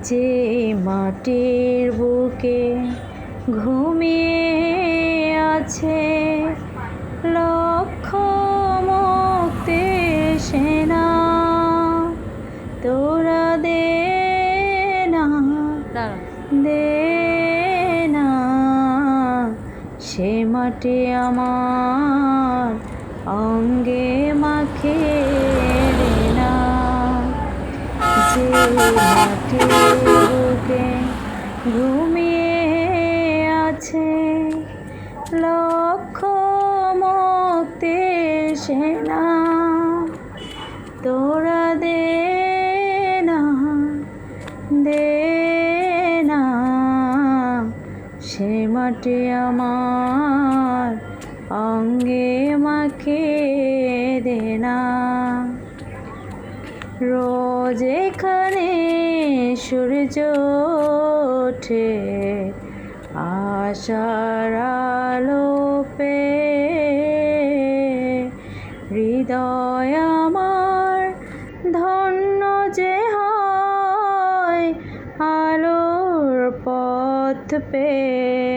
যে মাটির বুকে ঘুমিয়ে আছে লক্ষ মুক্তি সেনা তোরা দে না দে না। সে মাটি আমার অঙ্গে মাখে। বুকে ঘুমিয়ে আছে। লক্ষ মুক্তি সেনা তোরা দে না দে না। সে মাটি আমার অঙ্গে মাখে দে না। রোজ এখানে সূর্য ওঠে, আশার আলো পেয়ে। হৃদয় আমার ধন্য যে হয়, আলোর পথ পেয়ে।